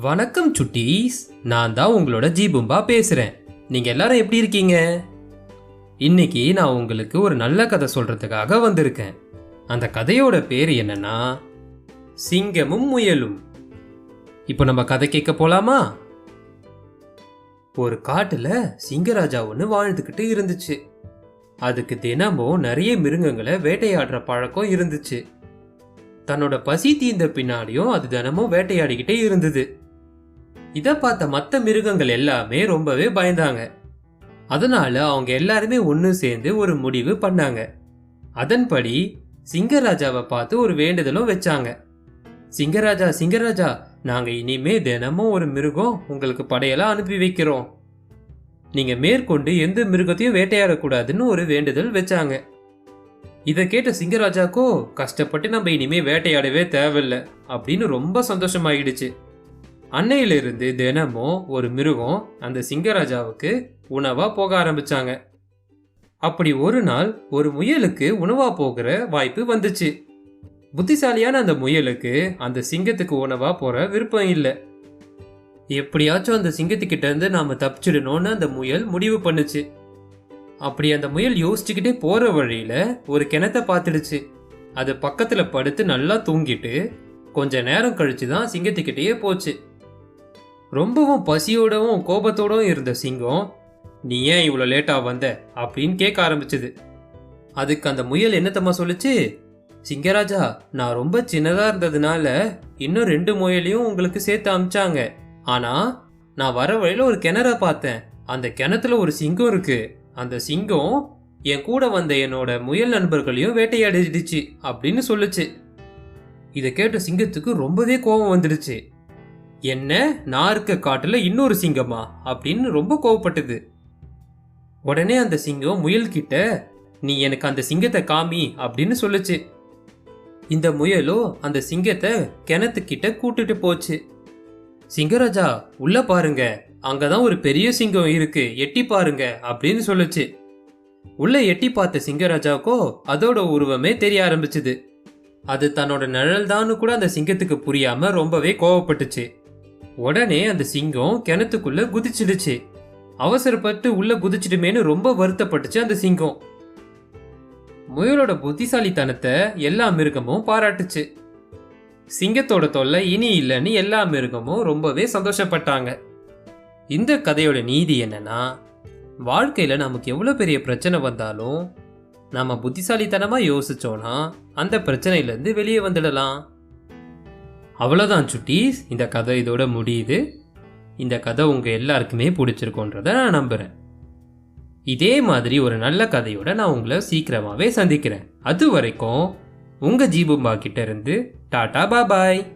வணக்கம் சுட்டீஸ். நான் தான் உங்களோட ஜீபும்பா பேசுகிறேன் நீங்கள் எல்லாரும் எப்படி இருக்கீங்க? இன்னைக்கு நான் உங்களுக்கு ஒரு நல்ல கதை சொல்கிறதுக்காக வந்திருக்கேன். அந்த கதையோட பேர் என்னன்னா சிங்கமும் முயலும். இப்போ நம்ம கதை கேட்க போலாமா? ஒரு காட்டில் சிங்கராஜா ஒன்று வாழ்ந்துக்கிட்டு இருந்துச்சு. அதுக்கு தினமும் நிறைய மிருகங்களை வேட்டையாடுற பழக்கம் இருந்துச்சு. தன்னோட பசி தீர்ந்த பின்னாடியும் அது தினமும் வேட்டையாடிக்கிட்டே இருந்தது. இதை பார்த்த மற்ற மிருகங்கள் எல்லாமே ரொம்பவே பயந்தாங்க. அதனால அவங்க எல்லாருமே ஒன்று சேர்ந்து ஒரு முடிவு பண்ணாங்க. அதன்படி சிங்கராஜாவை பார்த்து ஒரு வேண்டுதலும் வச்சாங்க. சிங்கராஜா சிங்கராஜா நாங்கள் இனிமே தினமும் ஒரு மிருகம் உங்களுக்கு படையெல்லாம் அனுப்பி வைக்கிறோம். நீங்க மேற்கொண்டு எந்த மிருகத்தையும் வேட்டையாடக்கூடாதுன்னு ஒரு வேண்டுதல் வச்சாங்க. இதை கேட்ட சிங்கராஜாக்கோ கஷ்டப்பட்டு நம்ம இனிமே வேட்டையாடவே தேவையில்ல அப்படின்னு ரொம்ப சந்தோஷமாயிடுச்சு. அன்னையிலிருந்து தினமும் ஒரு மிருகம் அந்த சிங்கராஜாவுக்கு உணவா போக ஆரம்பிச்சாங்க. அப்படி ஒரு நாள் ஒரு முயலுக்கு உணவா போகிற வாய்ப்பு வந்துச்சு. புத்திசாலியான அந்த முயலுக்கு அந்த சிங்கத்துக்கு உணவா போற விருப்பம் இல்லை. எப்படியாச்சும் அந்த சிங்கத்துக்கிட்ட இருந்து நாம தப்பிச்சிடணும்னு அந்த முயல் முடிவு பண்ணுச்சு. அப்படி அந்த முயல் யோசிச்சுக்கிட்டே போற வழியில ஒரு கிணத்தை பார்த்துடுச்சு. அது பக்கத்துல படுத்து நல்லா தூங்கிட்டு கொஞ்ச நேரம் கழிச்சு தான் சிங்கத்துக்கிட்டேயே போச்சு. ரொம்பவும் பசியோடவும் கோபத்தோடவும் இருந்த சிங்கம் நீ ஏன் இவ்வளோ லேட்டாக வந்த? அப்படின்னு கேட்க ஆரம்பிச்சது. அதுக்கு அந்த முயல் என்னத்தம்மா சொல்லுச்சு? சிங்கராஜா நான் ரொம்ப சின்னதாக இருந்ததுனால இன்னும் ரெண்டு முயலையும் உங்களுக்கு சேர்த்து அமிச்சாங்க. ஆனால் நான் வர வழியில் ஒரு கிணற பார்த்தேன். அந்த கிணத்துல ஒரு சிங்கம் இருக்கு. அந்த சிங்கம் என் கூட வந்த என்னோட முயல் நண்பர்களையும் வேட்டையாடிடுச்சு அப்படின்னு சொல்லுச்சு. இதை கேட்ட சிங்கத்துக்கு ரொம்பவே கோபம் வந்துடுச்சு. என்ன நான் இருக்க காட்டுல இன்னொரு சிங்கமா அப்படின்னு ரொம்ப கோவப்பட்டது. உடனே அந்த சிங்கம் முயல் கிட்ட நீ எனக்கு அந்த சிங்கத்தை காமி அப்படின்னு சொல்லுச்சு. இந்த முயலோ அந்த சிங்கத்தை கிணத்துக்கிட்ட கூட்டிட்டு போச்சு. சிங்கராஜா உள்ள பாருங்க. அங்கதான் ஒரு பெரிய சிங்கம் இருக்கு. எட்டி பாருங்க அப்படின்னு சொல்லுச்சு. உள்ள எட்டி பார்த்த சிங்கராஜாக்கோ அதோட உருவமே தெரிய ஆரம்பிச்சுது. அது தன்னோட நிழல் தான்னு கூட அந்த சிங்கத்துக்கு புரியாம ரொம்பவே கோவப்பட்டுச்சு. உடனே அந்த சிங்கம் கிணத்துக்குள்ள குதிச்சிடுச்சு. அவசரப்பட்டு உள்ள குதிச்சிடுமேன்னு ரொம்ப வருத்தப்பட்டுச்சு அந்த சிங்கம். முயலோட புத்திசாலித்தனத்தை எல்லா மிருகமும் பாராட்டுச்சு. சிங்கத்தோட தொல்லை இனி இல்லைன்னு எல்லா மிருகமும் ரொம்பவே சந்தோஷப்பட்டாங்க. இந்த கதையோட நீதி என்னன்னா வாழ்க்கையில நமக்கு எவ்வளோ பெரிய பிரச்சனை வந்தாலும் நம்ம புத்திசாலித்தனமாக யோசிச்சோன்னா அந்த பிரச்சனையிலேருந்து வெளியே வந்துடலாம். அவ்வளோதான் சுட்டீஸ். இந்த கதை இதோட முடியுது. இந்த கதை உங்கள் எல்லாருக்குமே பிடிச்சிருக்கோன்றத நான் நம்புகிறேன் இதே மாதிரி ஒரு நல்ல கதையோட நான் உங்களை சீக்கிரமாகவே சந்திக்கிறேன். அது வரைக்கும் உங்கள் ஜீபும்பா கிட்டேருந்து டாடா பாபாய்